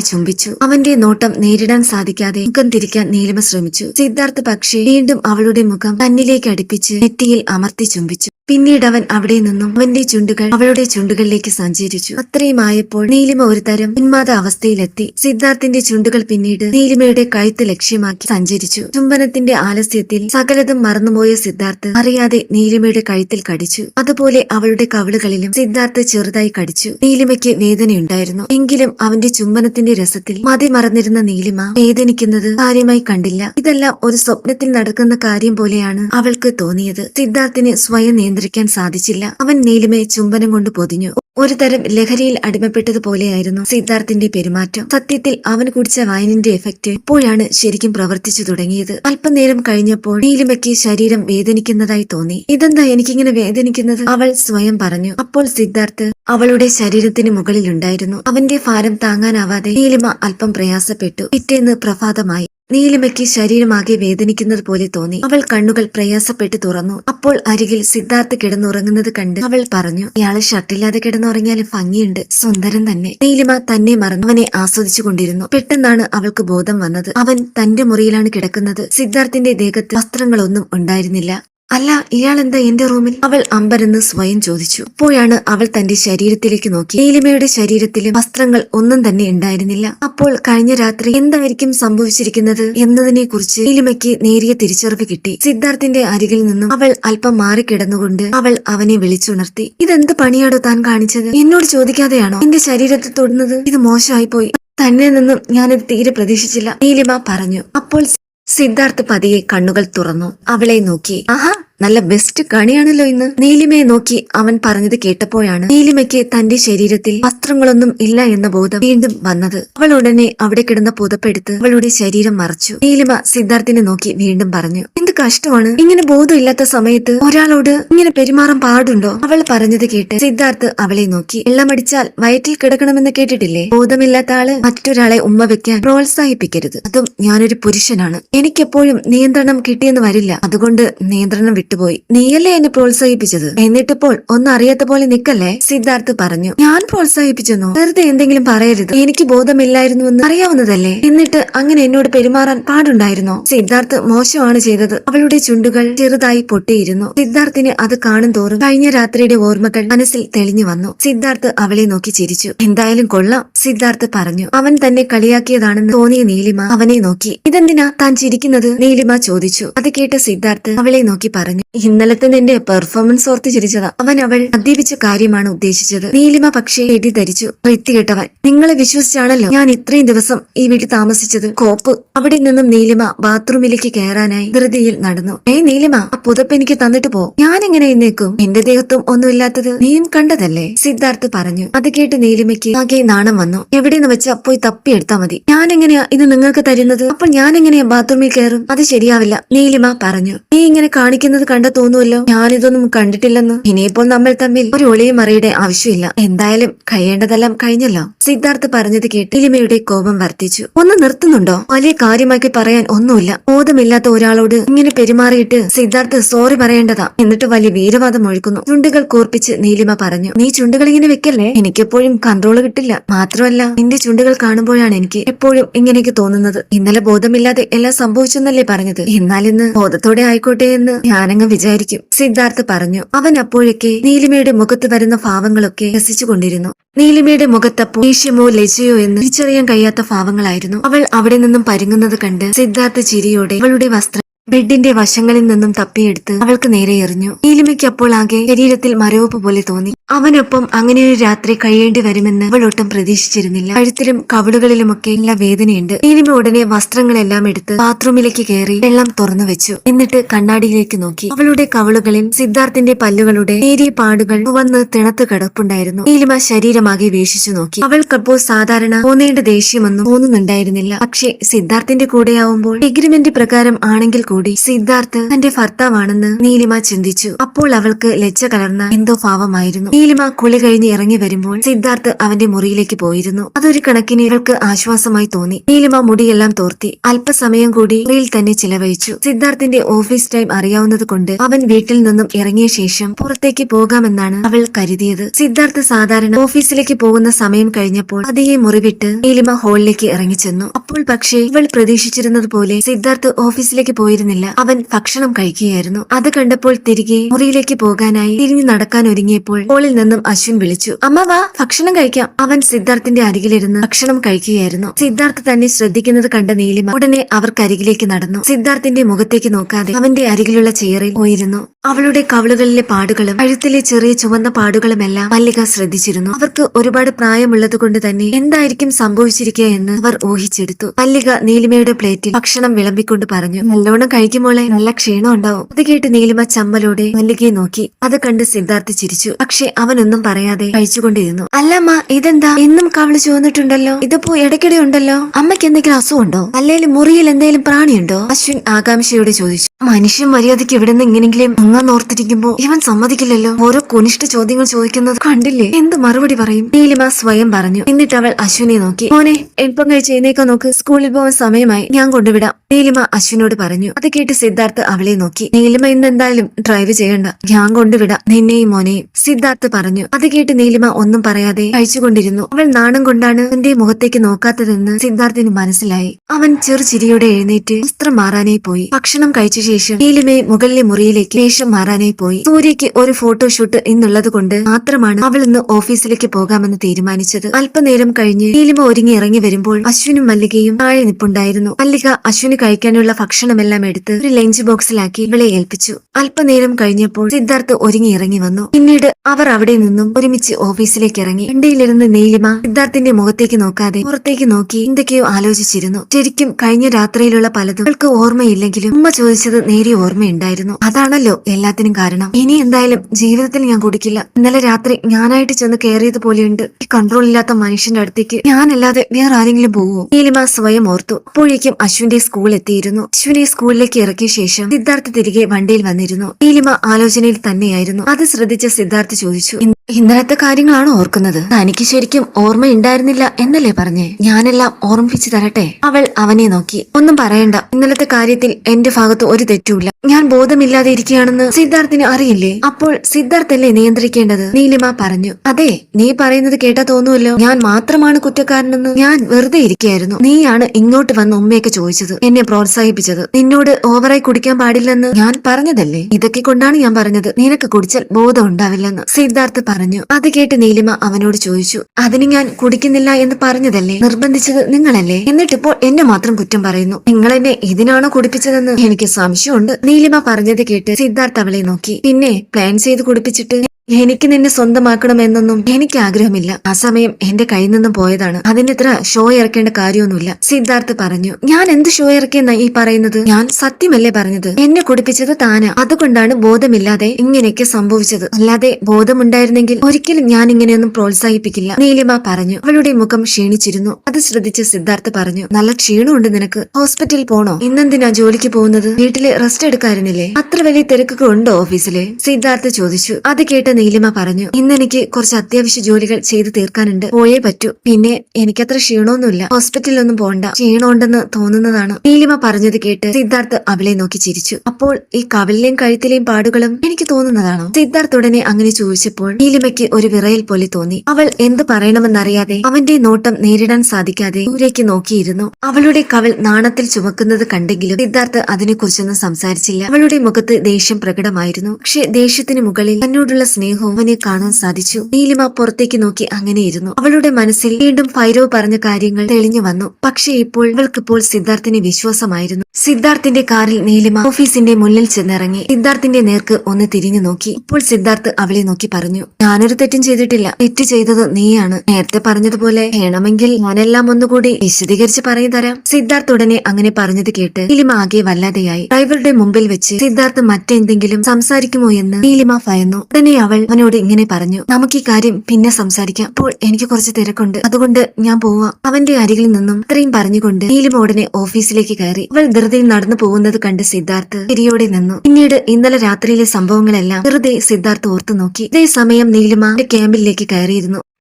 ചുംബിച്ചു. അവന്റെ നോട്ടം നേരിടാൻ സാധിക്കാതെ മുഖം തിരിക്കാൻ നീലിമ ശ്രമിച്ചു. സിദ്ധാർത്ഥ് പക്ഷേ വീണ്ടും അവളുടെ മുഖം തന്നിലേക്ക് അടുപ്പിച്ച് നെറ്റിയിൽ അമർത്തി ചുംബിച്ചു. പിന്നീട് അവൻ അവിടെ നിന്നും അവന്റെ ചുണ്ടുകൾ അവളുടെ ചുണ്ടുകളിലേക്ക് സഞ്ചരിച്ചു. അത്രയുമായപ്പോൾ നീലിമ ഒരു തരം ഉന്മാദ അവസ്ഥയിലെത്തി. സിദ്ധാർത്ഥിന്റെ ചുണ്ടുകൾ പിന്നീട് നീലിമയുടെ കഴുത്ത് ലക്ഷ്യമാക്കി സഞ്ചരിച്ചു. ചുംബനത്തിന്റെ ആലസ്യത്തിൽ സകലതും മറന്നുപോയ സിദ്ധാർത്ഥ് അറിയാതെ നീലിമയുടെ കഴുത്തിൽ കടിച്ചു. അതുപോലെ അവളുടെ കവിളുകളിലും സിദ്ധാർത്ഥ് ചെറുതായി കടിച്ചു. നീലിമയ്ക്ക് വേദനയുണ്ടായിരുന്നു എങ്കിലും അവന്റെ ചുംബനത്തിന്റെ രസത്തിൽ മതി മറന്നിരുന്ന നീലിമ വേദനിക്കുന്നത് കാര്യമായി കണ്ടില്ല. ഇതെല്ലാം ഒരു സ്വപ്നത്തിൽ നടക്കുന്ന കാര്യം പോലെയാണ് അവൾക്ക് തോന്നിയത്. സിദ്ധാർത്ഥിന് സ്വയം നിയന്ത്രിക്കാൻ സാധിച്ചില്ല. അവൻ നീലിമയെ ചുംബനം കൊണ്ട് പൊതിഞ്ഞു. ഒരു തരം ലഹരിയിൽ അടിമപ്പെട്ടതുപോലെയായിരുന്നു സിദ്ധാർത്ഥിന്റെ പെരുമാറ്റം. സത്യത്തിൽ അവൻ കുടിച്ച വൈനിന്റെ എഫക്റ്റ് ഇപ്പോഴാണ് ശരിക്കും പ്രവർത്തിച്ചു തുടങ്ങിയത്. അല്പനേരം കഴിഞ്ഞപ്പോൾ നീലിമയ്ക്ക് ശരീരം വേദനിക്കുന്നതായി തോന്നി. ഇതെന്താ എനിക്കിങ്ങനെ വേദനിക്കുന്നത്? അവൾ സ്വയം പറഞ്ഞു. അപ്പോൾ സിദ്ധാർത്ഥ് അവളുടെ ശരീരത്തിന് മുകളിലുണ്ടായിരുന്നു. അവന്റെ ഭാരം താങ്ങാനാവാതെ നീലിമ അല്പം പ്രയാസപ്പെട്ടു. പിറ്റേന്ന് പ്രഭാതമായി നീലിമയ്ക്ക് ശരീരമാകെ വേദനിക്കുന്നത് പോലെ തോന്നി. അവൾ കണ്ണുകൾ പ്രയാസപ്പെട്ട് തുറന്നു. അപ്പോൾ അരികിൽ സിദ്ധാർത്ഥ് കിടന്നുറങ്ങുന്നത് കണ്ട് അവൾ പറഞ്ഞു ഇയാൾ ഷർട്ടില്ലാതെ കിടന്നുറങ്ങിയാൽ ഭംഗിയുണ്ട്. സുന്ദരം തന്നെ. നീലിമ തന്നെ മറന്നു. അവനെ ആസ്വദിച്ചു കൊണ്ടിരുന്നു. പെട്ടെന്നാണ് അവൾക്ക് ബോധം വന്നത്. അവൻ തന്റെ മുറിയിലാണ് കിടക്കുന്നത്. സിദ്ധാർത്ഥിന്റെ ദേഹത്ത് വസ്ത്രങ്ങളൊന്നും ഉണ്ടായിരുന്നില്ല. അല്ല ഇയാൾ എന്താ എന്റെ റൂമിൽ? അവൾ അമ്പരെന്ന് സ്വയം ചോദിച്ചു. അപ്പോഴാണ് അവൾ തന്റെ ശരീരത്തിലേക്ക് നോക്കി. നീലിമയുടെ ശരീരത്തിലും വസ്ത്രങ്ങൾ ഒന്നും തന്നെ ഉണ്ടായിരുന്നില്ല. അപ്പോൾ കഴിഞ്ഞ രാത്രി എന്തായിരിക്കും സംഭവിച്ചിരിക്കുന്നത് എന്നതിനെ കുറിച്ച് നീലിമയ്ക്ക് നേരിയ തിരിച്ചറിവ് കിട്ടി. സിദ്ധാർത്ഥിന്റെ അരികിൽ നിന്നും അവൾ അല്പം മാറിക്കിടന്നുകൊണ്ട് അവൾ അവനെ വിളിച്ചുണർത്തി. ഇതെന്ത് പണിയാണോ താൻ കാണിച്ചത്? എന്നോട് ചോദിക്കാതെയാണോ എന്റെ ശരീരത്തിൽ തൊടുന്നത്? ഇത് മോശമായി പോയി തന്നെ നിന്നും ഞാനിത് തീരെ പ്രതീക്ഷിച്ചില്ല നീലിമ പറഞ്ഞു. അപ്പോൾ സിദ്ധാർത്ഥ് പതിയെ കണ്ണുകൾ തുറന്നു അവളെ നോക്കി. ആഹാ നല്ല ബെസ്റ്റ് കണിയാണല്ലോ ഇന്ന്. നീലിമയെ നോക്കി അവൻ പറഞ്ഞത് കേട്ടപ്പോഴാണ് നീലിമയ്ക്ക് തന്റെ ശരീരത്തിൽ വസ്ത്രങ്ങളൊന്നും ഇല്ല എന്ന ബോധം വീണ്ടും വന്നത്. അവൾ ഉടനെ അവിടെ കിടന്ന പുതപ്പെടുത്ത് അവളുടെ ശരീരം മറച്ചു. നീലിമ സിദ്ധാർത്ഥിനെ നോക്കി വീണ്ടും പറഞ്ഞു എന്ത് കഷ്ടമാണ്? ഇങ്ങനെ ബോധമില്ലാത്ത സമയത്ത് ഒരാളോട് ഇങ്ങനെ പെരുമാറാൻ പാടുണ്ടോ? അവൾ പറഞ്ഞത് കേട്ട് സിദ്ധാർത്ഥ് അവളെ നോക്കി വെള്ളമടിച്ചാൽ വയറ്റിൽ കിടക്കണമെന്ന് കേട്ടിട്ടില്ലേ? ബോധമില്ലാത്ത ആൾ മറ്റൊരാളെ ഉമ്മ വെക്കാൻ പ്രോത്സാഹിപ്പിക്കരുത്. അതും ഞാനൊരു പുരുഷനാണ്. എനിക്കെപ്പോഴും നിയന്ത്രണം കിട്ടിയെന്ന് വരില്ല. അതുകൊണ്ട് നിയന്ത്രണം വിട്ടുപോയി. നീയല്ലേ എന്നെ പ്രോത്സാഹിപ്പിച്ചത്? എന്നിട്ടിപ്പോൾ ഒന്നറിയാത്ത പോലെ നിക്കല്ലേ? സിദ്ധാർത്ഥ് പറഞ്ഞു. ഞാൻ പ്രോത്സാഹിപ്പിച്ചെന്നോ? വെറുതെ എന്തെങ്കിലും പറയരുത്. എനിക്ക് ബോധമില്ലായിരുന്നുവെന്ന് അറിയാവുന്നതല്ലേ? എന്നിട്ട് അങ്ങനെ എന്നോട് പെരുമാറാൻ പാടുണ്ടായിരുന്നോ? സിദ്ധാർത്ഥ് മോശമാണ് ചെയ്തത്. അവളുടെ ചുണ്ടുകൾ ചെറുതായി പൊട്ടിയിരുന്നു. സിദ്ധാർത്ഥിന് അത് കാണും തോറും കഴിഞ്ഞ രാത്രിയുടെ ഓർമ്മകൾ മനസ്സിൽ തെളിഞ്ഞു വന്നു. സിദ്ധാർത്ഥ് അവളെ നോക്കി ചിരിച്ചു. എന്തായാലും കൊള്ളാം സിദ്ധാർത്ഥ് പറഞ്ഞു. അവൻ തന്നെ കളിയാക്കിയതാണെന്ന് തോന്നിയ നീലിമ അവനെ നോക്കി. ഇതെന്തിനാ താൻ ചിരിക്കുന്നത്? നീലിമ ചോദിച്ചു. അത് കേട്ട സിദ്ധാർത്ഥ് അവളെ നോക്കി പറഞ്ഞു. ഇന്നലത്തെ നിന്റെ പെർഫോമൻസ് ഓർത്ത് ചിരിച്ചതാ. അവൻ അവൾ മദ്യപിച്ച കാര്യമാണ് ഉദ്ദേശിച്ചത്. നീലിമ പക്ഷേ തെറ്റിദ്ധരിച്ചു വൃത്തികെട്ടവൻ നിങ്ങളെ വിശ്വസിച്ചാണല്ലോ ഞാൻ ഇത്രയും ദിവസം ഈ വീട്ടിൽ താമസിച്ചത്. കോപ്പ്. അവിടെ നിന്നും നീലിമ ബാത്റൂമിലേക്ക് കയറാനായി ധൃതിയിൽ നടന്നു. ഏ നീലിമ ആ പുതപ്പ് എനിക്ക് തന്നിട്ട് പോ. ഞാൻ എങ്ങനെ എന്നേക്കും? എന്റെ ദേഹത്തും ഒന്നുമില്ലാത്തത് നീയും കണ്ടതല്ലേ? സിദ്ധാർത്ഥ് പറഞ്ഞു. അത് കേട്ട് നീലിമയ്ക്ക് ആകെ നാണം വന്നു. എവിടെയെന്ന് വെച്ചാ പോയി തപ്പിയെടുത്താ മതി. ഞാൻ എങ്ങനെയാ ഇത് നിങ്ങൾക്ക് തരുന്നത്? അപ്പോൾ ഞാൻ എങ്ങനെയാ ബാത്റൂമിൽ കയറും? അത് ശരിയാവില്ല നീലിമ പറഞ്ഞു. നീ ഇങ്ങനെ കാണിക്കുന്നത് കണ്ട തോന്നുമല്ലോ ഞാനിതൊന്നും കണ്ടിട്ടില്ലെന്ന്. ഇനിയിപ്പോൾ നമ്മൾ തമ്മിൽ ഒരു ഒളിയും മറിയുടെ ആവശ്യമില്ല. എന്തായാലും കഴിയേണ്ടതെല്ലാം കഴിഞ്ഞല്ലോ. സിദ്ധാർത്ഥ് പറഞ്ഞത് കേട്ട് ഇലിമയുടെ കോപം വർദ്ധിച്ചു. ഒന്ന് നിർത്തുന്നുണ്ടോ? വലിയ കാര്യമാക്കി പറയാൻ ഒന്നുമില്ല. ബോധമില്ലാത്ത ഒരാളോട് ഇങ്ങനെ പെരുമാറിയിട്ട് സിദ്ധാർത്ഥ് സോറി പറയേണ്ടതാ. എന്നിട്ട് വലിയ വീരവാദം ഒഴുക്കുന്നു. ചുണ്ടുകൾ കൂർപ്പിച്ച് നീലിമ പറഞ്ഞു നീ ചുണ്ടുകൾ ഇങ്ങനെ വെക്കല്ലേ? എനിക്കെപ്പോഴും കൺട്രോൾ കിട്ടില്ല. മാത്രമല്ല നിന്റെ ചുണ്ടുകൾ കാണുമ്പോഴാണ് എനിക്ക് എപ്പോഴും ഇങ്ങനെയൊക്കെ തോന്നുന്നത്. ഇന്നലെ ബോധമില്ലാതെ എല്ലാം സംഭവിച്ചെന്നല്ലേ പറഞ്ഞത്. എന്നാൽ ഇന്ന് ബോധത്തോടെ ആയിക്കോട്ടെ എന്ന് ഞാനങ്ങ് വിചാരിക്കും സിദ്ധാർത്ഥ് പറഞ്ഞു അവൻ അപ്പോഴൊക്കെ നീലിമയുടെ മുഖത്ത് വരുന്ന ഭാവങ്ങളൊക്കെ രസിച്ചുകൊണ്ടിരുന്നു. നീലിമയുടെ മുഖത്തപ്പോ ദേഷ്യമോ ലജ്ജയോ എന്ന് തിരിച്ചറിയാൻ കഴിയാത്ത ഭാവങ്ങളായിരുന്നു അവൾ അവിടെ നിന്നും പരുങ്ങുന്നത് കണ്ട് സിദ്ധാർത്ഥ് ചിരിയോടെ അവളുടെ വസ്ത്രം ബെഡിന്റെ വശങ്ങളിൽ നിന്നും തപ്പിയെടുത്ത് അവൾക്ക് നേരെ എറിഞ്ഞു. നീലിമയ്ക്ക് അപ്പോൾ ആകെ ശരീരത്തിൽ മരവപ്പ് പോലെ തോന്നി. അവനൊപ്പം അങ്ങനെ ഒരു രാത്രി കഴിയേണ്ടി വരുമെന്ന് അവൾ ഒട്ടും പ്രതീക്ഷിച്ചിരുന്നില്ല. കഴുത്തിലും കവിളുകളിലുമൊക്കെ നല്ല വേദനയുണ്ട്. നീലിമ ഉടനെ വസ്ത്രങ്ങളെല്ലാം എടുത്ത് ബാത്റൂമിലേക്ക് കയറി വെള്ളം തുറന്നു വെച്ചു. എന്നിട്ട് കണ്ണാടിയിലേക്ക് നോക്കി. അവളുടെ കവിളുകളിൽ സിദ്ധാർത്ഥിന്റെ പല്ലുകളുടെ നേരിയ പാടുകൾ വന്ന് തിണത്ത് കിടപ്പുണ്ടായിരുന്നു. നീലിമ ശരീരമാകെ വീക്ഷിച്ചു നോക്കി. അവൾക്കപ്പോൾ സാധാരണ തോന്നേണ്ട ദേഷ്യമൊന്നും തോന്നുന്നുണ്ടായിരുന്നില്ല. പക്ഷേ സിദ്ധാർത്ഥിന്റെ കൂടെയാവുമ്പോൾ എഗ്രിമെന്റ് പ്രകാരം ആണെങ്കിൽ കൂടി സിദ്ധാർത്ഥ് തന്റെ ഭർത്താവാണെന്ന് നീലിമ ചിന്തിച്ചു. അപ്പോൾ അവൾക്ക് ലജ്ജ കലർന്ന എന്തോ ഭാവമായിരുന്നു. നീലിമ കുളി കഴിഞ്ഞ് ഇറങ്ങി വരുമ്പോൾ സിദ്ധാർത്ഥ് അവന്റെ മുറിയിലേക്ക് പോയിരുന്നു. അതൊരു കണക്കിന് ഇവൾക്ക് ആശ്വാസമായി തോന്നി. നീലിമ മുടിയെല്ലാം തോർത്തി അല്പസമയം കൂടി മുറിയിൽ തന്നെ ചിലവഴിച്ചു. സിദ്ധാർത്ഥിന്റെ ഓഫീസ് ടൈം അറിയാവുന്നത് കൊണ്ട് അവൻ വീട്ടിൽ നിന്നും ഇറങ്ങിയ ശേഷം പുറത്തേക്ക് പോകാമെന്നാണ് അവൾ കരുതിയത്. സിദ്ധാർത്ഥ് സാധാരണ ഓഫീസിലേക്ക് പോകുന്ന സമയം കഴിഞ്ഞപ്പോൾ അതിയെ മുറിവിട്ട് നീലിമ ഹാളിലേക്ക് ഇറങ്ങിച്ചെന്നു. അപ്പോൾ പക്ഷേ ഇവൾ പ്രതീക്ഷിച്ചിരുന്നത് പോലെ സിദ്ധാർത്ഥ് ഓഫീസിലേക്ക് പോയിരുന്നില്ല. അവൻ ഭക്ഷണം കഴിക്കുകയായിരുന്നു. അത് കണ്ടപ്പോൾ തിരികെ മുറിയിലേക്ക് പോകാനായി തിരിഞ്ഞു നടക്കാൻ ഒരുങ്ങിയപ്പോൾ ഹോളിൽ നിന്നും അശ്വിൻ വിളിച്ചു. അമ്മ വാ ഭക്ഷണം കഴിക്കാം. അവൻ സിദ്ധാർത്ഥിന്റെ അരികിലിരുന്ന് ഭക്ഷണം കഴിക്കുകയായിരുന്നു. സിദ്ധാർത്ഥ് തന്നെ ശ്രദ്ധിക്കുന്നത് കണ്ട നീലിമ ഉടനെ അവർക്കരികിലേക്ക് നടന്നു. സിദ്ധാർത്ഥിന്റെ മുഖത്തേക്ക് നോക്കാതെ അവന്റെ അരികിലുള്ള ചെയറിൽ പോയിരുന്നു. അവളുടെ കവളുകളിലെ പാടുകളും കഴുത്തിലെ ചെറിയ ചുവന്ന പാടുകളുമെല്ലാം മല്ലിക ശ്രദ്ധിച്ചിരുന്നു. അവർക്ക് ഒരുപാട് പ്രായമുള്ളത് കൊണ്ട് തന്നെ എന്തായിരിക്കും സംഭവിച്ചിരിക്കുക എന്ന് അവർ ഊഹിച്ചെടുത്തു. മല്ലിക നീലിമയുടെ പ്ലേറ്റിൽ ഭക്ഷണം വിളമ്പിക്കൊണ്ട് പറഞ്ഞു നല്ലോണം കഴിക്കുമ്പോളെ നല്ല ക്ഷീണം ഉണ്ടാവും. അത് കേട്ട് നീലിമ ചമ്മലോടെ മല്ലികയെ നോക്കി. അത് കണ്ട് സിദ്ധാർത്ഥ് ചിരിച്ചു. പക്ഷെ അവനൊന്നും പറയാതെ കഴിച്ചുകൊണ്ടിരുന്നു. അല്ലമ്മ ഇതെന്താ? എന്നും കവൾ ചുവന്നിട്ടുണ്ടല്ലോ? ഇതിപ്പോ ഇടയ്ക്കിടെ ഉണ്ടല്ലോ? അമ്മയ്ക്ക് എന്തെങ്കിലും അസുഖമുണ്ടോ? അല്ലെങ്കിൽ മുറിയിൽ എന്തെങ്കിലും പ്രാണിയുണ്ടോ? അശ്വിൻ ആകാംക്ഷയോടെ ചോദിച്ചു. മനുഷ്യൻ മര്യാദയ്ക്ക് ഇവിടെ നിന്ന് ഇങ്ങനെങ്കിലും മുങ്ങാൻ ഓർത്തിരിക്കുമ്പോ ഇവൻ സമ്മതിക്കില്ലല്ലോ? ഓരോ കൊനിഷ്ഠ ചോദ്യങ്ങൾ ചോദിക്കുന്നത് കണ്ടില്ലേ? എന്ത് മറുപടി പറയും? നീലിമ സ്വയം പറഞ്ഞു. എന്നിട്ട് അവൾ അശ്വിനെ നോക്കി. മോനെ എളുപ്പം കഴിച്ച് എഴുന്നേക്കാൻ നോക്ക്. സ്കൂളിൽ പോകാൻ സമയമായി. ഞാൻ കൊണ്ടുവിടാം. നീലിമ അശ്വിനോട് പറഞ്ഞു. അത് കേട്ട് സിദ്ധാർത്ഥ് അവളെ നോക്കി. നീലിമ ഇന്ന് എന്തായാലും ഡ്രൈവ് ചെയ്യണ്ട. ഞാൻ കൊണ്ടുവിടാം. നിന്നെയും മോനെയും. സിദ്ധാർത്ഥ് പറഞ്ഞു. അത് കേട്ട് നീലിമ ഒന്നും പറയാതെ കഴിച്ചുകൊണ്ടിരുന്നു. അവൾ നാണം കൊണ്ടാണ് എന്റെ മുഖത്തേക്ക് നോക്കാത്തതെന്ന് സിദ്ധാർത്ഥിന് മനസ്സിലായി. അവൻ ചെറുചിരിയോടെ എഴുന്നേറ്റ് വസ്ത്രം മാറാനായി പോയി. ഭക്ഷണം കഴിച്ച ശേഷം നീലിമയെ മുകളിലെ മുറിയിലേക്ക് വേഷം മാറാനായി പോയി. സൂര്യയ്ക്ക് ഒരു ഫോട്ടോഷൂട്ട് ഇന്നുള്ളത് കൊണ്ട് മാത്രമാണ് അവൾ ഇന്ന് ഓഫീസിലേക്ക് പോകാമെന്ന് തീരുമാനിച്ചത്. അല്പനേരം കഴിഞ്ഞ് നീലിമ ഒരുങ്ങി ഇറങ്ങി വരുമ്പോൾ അശ്വിനും മല്ലികയും താഴെ നിപ്പുണ്ടായിരുന്നു. മല്ലിക അശ്വിന് കഴിക്കാനുള്ള ഭക്ഷണമെല്ലാം എടുത്ത് ഒരു ലഞ്ച് ബോക്സിലാക്കി ഇവളെ ഏൽപ്പിച്ചു. അല്പനേരം കഴിഞ്ഞപ്പോൾ സിദ്ധാർത്ഥ് ഒരുങ്ങി ഇറങ്ങി വന്നു. പിന്നീട് അവർ അവിടെ നിന്നും ഒരുമിച്ച് ഓഫീസിലേക്ക് ഇറങ്ങി വണ്ടിയിലിരുന്ന് നീലിമ സിദ്ധാർത്ഥിന്റെ മുഖത്തേക്ക് നോക്കാതെ പുറത്തേക്ക് നോക്കി എന്തൊക്കെയോ ആലോചിച്ചിരുന്നു. ശരിക്കും കഴിഞ്ഞ രാത്രിയിലുള്ള പലതും അവൾക്ക് ഓർമ്മയില്ലെങ്കിലും ഉമ്മ ചോദിച്ചത് നേരിയ ഓർമ്മയുണ്ടായിരുന്നു. അതാണല്ലോ എല്ലാത്തിനും കാരണം. ഇനി എന്തായാലും ജീവിതത്തിൽ ഞാൻ കുടിക്കില്ല. ഇന്നലെ രാത്രി ഞാനായിട്ട് ചെന്ന് കയറിയത് പോലെയുണ്ട്. ഈ കൺട്രോൾ ഇല്ലാത്ത മനുഷ്യന്റെ അടുത്തേക്ക് ഞാനല്ലാതെ വേറെ ആരെങ്കിലും പോവോ? നീലിമ സ്വയം ഓർത്തു. അപ്പോഴേക്കും അശ്വിന്റെ സ്കൂൾ എത്തിയിരുന്നു. അശ്വിനെ സ്കൂളിലേക്ക് ഇറക്കിയ ശേഷം സിദ്ധാർത്ഥ് തിരികെ വണ്ടിയിൽ വന്നിരുന്നു. നീലിമ ആലോചനയിൽ തന്നെയായിരുന്നു. അത് ശ്രദ്ധിച്ച സിദ്ധാർത്ഥ് ചോദിച്ചു. "ഇന്ന- ഇന്നലത്തെ കാര്യങ്ങളാണ് ഓർക്കുന്നത്. തനിക്ക് ശരിക്കും ഓർമ്മയുണ്ടായിരുന്നില്ല എന്നല്ലേ പറഞ്ഞേ? ഞാനെല്ലാം ഓർമ്മിപ്പിച്ചു തരട്ടെ? അവൾ അവനെ നോക്കി. ഒന്നും പറയണ്ട. ഇന്നലത്തെ കാര്യത്തിൽ എന്റെ ഭാഗത്ത് ഒരു തെറ്റുമില്ല. ഞാൻ ബോധമില്ലാതെ ഇരിക്കുകയാണെന്ന് സിദ്ധാർത്ഥിന് അറിയില്ലേ? അപ്പോൾ സിദ്ധാർത്ഥല്ലേ നിയന്ത്രിക്കേണ്ടത്? നീലിമ പറഞ്ഞു. അതെ നീ പറയുന്നത് കേട്ടാ തോന്നുമല്ലോ ഞാൻ മാത്രമാണ് കുറ്റക്കാരനെന്ന് ഞാൻ വെറുതെ ഇരിക്കുകയായിരുന്നു. നീയാണ് ഇങ്ങോട്ട് വന്ന് ഉമ്മയൊക്കെ ചോദിച്ചത്. എന്നെ പ്രോത്സാഹിപ്പിച്ചത്. നിന്നോട് ഓവറായി കുടിക്കാൻ പാടില്ലെന്ന് ഞാൻ പറഞ്ഞതല്ലേ? ഇതൊക്കെ കൊണ്ടാണ് ഞാൻ പറഞ്ഞത്. നിനക്ക് കുടിച്ചാൽ ബോധം ഉണ്ടാവില്ലെന്ന്. സിദ്ധാർത്ഥ് പറഞ്ഞു. അത് കേട്ട് നീലിമ അവനോട് ചോദിച്ചു അതിന് ഞാൻ കുടിക്കുന്നില്ല എന്ന് പറഞ്ഞതല്ലേ? നിർബന്ധിച്ചത് നിങ്ങളല്ലേ? എന്നിട്ടിപ്പോൾ എന്നെ മാത്രം കുറ്റം പറയുന്നു. നിങ്ങൾ എന്നെ ഇതിനാണോ കുടിപ്പിച്ചതെന്ന് എനിക്ക് സംശയമുണ്ട്. നീലിമ പറഞ്ഞത് കേട്ട് സിദ്ധാർത്ഥ് അവളെ നോക്കി. പിന്നെ പ്ലാൻ ചെയ്ത് കുടിപ്പിച്ചിട്ട് എനിക്ക് നിന്നെ സ്വന്തമാക്കണമെന്നൊന്നും എനിക്ക് ആഗ്രഹമില്ല. ആ സമയം എന്റെ കയ്യിൽ നിന്നും പോയതാണ്. അതിന് ഇത്ര ഷോ ഇറക്കേണ്ട കാര്യമൊന്നുമില്ല. സിദ്ധാർത്ഥ് പറഞ്ഞു ഞാൻ എന്ത് ഷോ ഇറക്കിയെന്ന ഈ പറയുന്നത്? ഞാൻ സത്യമല്ലേ പറഞ്ഞത്? എന്നെ കുടിപ്പിച്ചത് താനാ. അതുകൊണ്ടാണ് ബോധമില്ലാതെ ഇങ്ങനെയൊക്കെ സംഭവിച്ചത്. അല്ലാതെ ബോധമുണ്ടായിരുന്നെങ്കിൽ ഒരിക്കലും ഞാൻ ഇങ്ങനെയൊന്നും പ്രോത്സാഹിപ്പിക്കില്ല. നീലിമ പറഞ്ഞു അവളുടെ മുഖം ക്ഷീണിച്ചിരുന്നു. അത് ശ്രദ്ധിച്ച് സിദ്ധാർത്ഥ് പറഞ്ഞു നല്ല ക്ഷീണമുണ്ട് നിനക്ക്. ഹോസ്പിറ്റലിൽ പോണോ? ഇന്നെന്തിനാ ജോലിക്ക് പോകുന്നത്? വീട്ടിൽ റെസ്റ്റ് എടുക്കാറുന്നില്ലേ അത്ര വലിയ തിരക്കൊക്കെ ഉണ്ടോ ഓഫീസിൽ? സിദ്ധാർത്ഥ് ചോദിച്ചു അത് കേട്ട് നീലിമ പറഞ്ഞു ഇന്നെനിക്ക് കുറച്ച് അത്യാവശ്യ ജോലികൾ ചെയ്തു തീർക്കാനുണ്ട്. പോയേ പറ്റൂ. പിന്നെ എനിക്കത്ര ക്ഷീണമൊന്നുമില്ല. ഹോസ്പിറ്റലിലൊന്നും പോണ്ട. ക്ഷീണമുണ്ടെന്ന് തോന്നുന്നതാണ്. നീലിമ പറഞ്ഞത് കേട്ട് സിദ്ധാർത്ഥ് അവളെ നോക്കി ചിരിച്ചു. അപ്പോൾ ഈ കവലിലെയും കഴുത്തിലെയും പാടുകളും എനിക്ക് തോന്നുന്നതാണോ? സിദ്ധാർത്ഥ് ഉടനെ അങ്ങനെ ചോദിച്ചപ്പോൾ നീലിമയ്ക്ക് ഒരു വിറയൽ പോലെ തോന്നി. അവൾ എന്ത് പറയണമെന്നറിയാതെ അവന്റെ നോട്ടം നേരിടാൻ സാധിക്കാതെ ദൂരേക്ക് നോക്കിയിരുന്നു. അവളുടെ കവൽ നാണത്തിൽ ചുമക്കുന്നത് കണ്ടെങ്കിലും സിദ്ധാർത്ഥ് അതിനെക്കുറിച്ചൊന്നും സംസാരിച്ചില്ല. അവളുടെ മുഖത്ത് ദേഷ്യം പ്രകടമായിരുന്നു. പക്ഷെ ദേഷ്യത്തിന് മുകളിൽ തന്നോടുള്ള അവനെ കാണാൻ സാധിച്ചു. നീലിമ പുറത്തേക്ക് നോക്കി അങ്ങനെയിരുന്നു അവളുടെ മനസ്സിൽ വീണ്ടും ഭൈരവ് പറഞ്ഞ കാര്യങ്ങൾ തെളിഞ്ഞു വന്നു. പക്ഷേ ഇപ്പോൾ ഇവൾക്കിപ്പോൾ സിദ്ധാർത്ഥിന് വിശ്വാസമായിരുന്നു. സിദ്ധാർത്ഥിന്റെ കാറിൽ നീലിമ ഓഫീസിന്റെ മുന്നിൽ ചെന്നിറങ്ങി. സിദ്ധാർത്ഥിന്റെ നേർക്ക് ഒന്ന് തിരിഞ്ഞു നോക്കി. ഇപ്പോൾ സിദ്ധാർത്ഥ് അവളെ നോക്കി പറഞ്ഞു ഞാനൊരു തെറ്റും ചെയ്തിട്ടില്ല. തെറ്റ് ചെയ്തത് നീയാണ്. നേരത്തെ പറഞ്ഞതുപോലെ വേണമെങ്കിൽ ഞാനെല്ലാം ഒന്നുകൂടി വിശദീകരിച്ച് പറഞ്ഞു തരാം. സിദ്ധാർത്ഥ് ഉടനെ അങ്ങനെ പറഞ്ഞത് കേട്ട് നീലിമ ആകെ വല്ലാതെയായി. ഡ്രൈവറുടെ മുമ്പിൽ വെച്ച് സിദ്ധാർത്ഥ് മറ്റെന്തെങ്കിലും സംസാരിക്കുമോ എന്ന്? നീലിമ ഭയന്നു. ഉടനെ അവൾ അവനോട് ഇങ്ങനെ പറഞ്ഞു നമുക്ക് ഈ കാര്യം പിന്നെ സംസാരിക്കാം. അപ്പോൾ എനിക്ക് കുറച്ച് തിരക്കുണ്ട്. അതുകൊണ്ട് ഞാൻ പോവാം. അവന്റെ അരികിൽ നിന്നും ഇത്രയും പറഞ്ഞുകൊണ്ട് നീലിമ ഉടനെ ഓഫീസിലേക്ക് കയറി. അവൾ ധൃതിയിൽ നടന്നു പോകുന്നത് കണ്ട് സിദ്ധാർത്ഥ് തിരിയോടെ നിന്നു. പിന്നീട് ഇന്നലെ രാത്രിയിലെ സംഭവങ്ങളെല്ലാം വെറുതെ സിദ്ധാർത്ഥ് ഓർത്തു നോക്കി ഇതേ സമയം നീലിമ ക്യാമ്പിലേക്ക് കയറിയിരുന്നു.